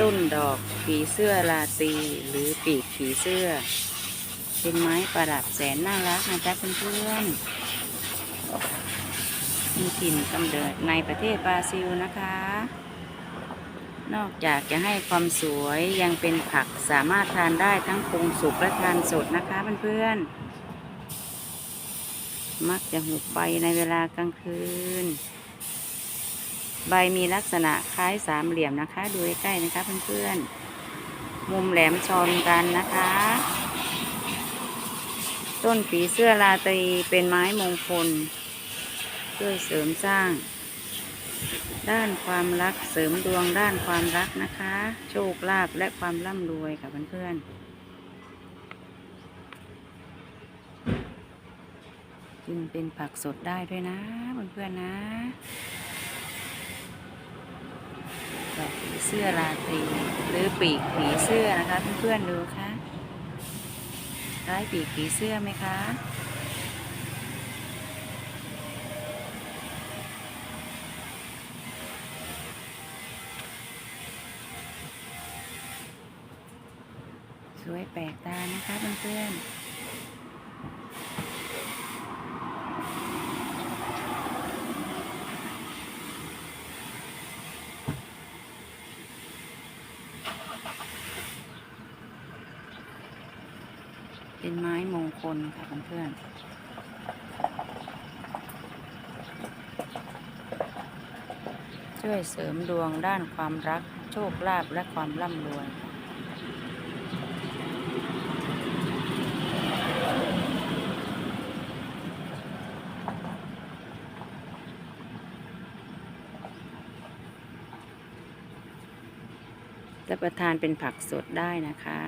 ต้นดอกผีเสื้อราตรีหรือปีกผีเสื้อ เป็นไม้ประดับแสนน่ารักนะจ๊ะเพื่อนๆมีถิ่นกำเนิดในประเทศบราซิลนะคะ นอกจากจะให้ความสวยยังเป็นผักสามารถทานได้ทั้งปรุงสุกและทานสดนะคะเพื่อนๆมักจะหุบใบในเวลากลางคืน ใบมีลักษณะคล้ายสามเหลี่ยมนะคะ ดูใกล้ๆนะคะเพื่อนๆ มุมแหลมชนกันนะคะ ต้นผีเสื้อราตรีเป็นไม้มงคล ช่วยเสริมสร้าง ด้านความรักเสริมดวงด้านความรักนะคะ โชคลาภและความร่ำรวยค่ะเพื่อนๆจึงเป็นผักสดได้ด้วยนะเพื่อนๆนะดอกผี เสื้อราตรีหรือปีกผีเสื้อนะคะเพื่อนๆดูค่ะคล้ายปีกผีเสื้อไหมคะสวยแปลกตานะคะเพื่อนๆ เป็นไม้มงคลค่ะเพื่อนๆช่วยเสริมดวงด้านความรัก โชคลาภและความร่ำรวย รับประทานเป็นผักสดได้นะคะ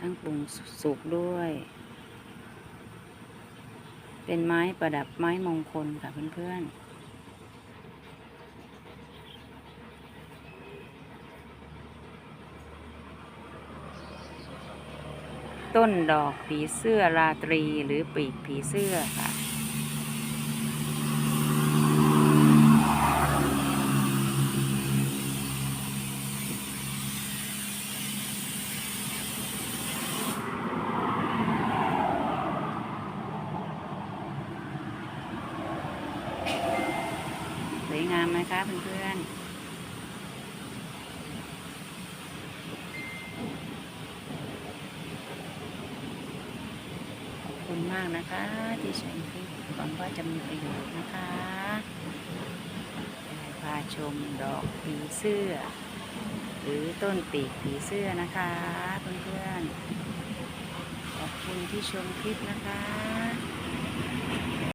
ทั้งปรุงสุกด้วย เป็นไม้ประดับไม้มงคลค่ะเพื่อนๆต้นดอกผีเสื้อราตรีหรือปีกผีเสื้อค่ะ ส วยงามไหมคะเพื่อนๆขอบคุณมากนะคะ ที่ชมคลิปหวังว่าจะมีประโยชน์นะคะพาชมดอกผีเสื้อ หรือต้นปีกผีเสื้อนะคะเพื่อนๆขอบคุณที่ชมคลิปนะคะ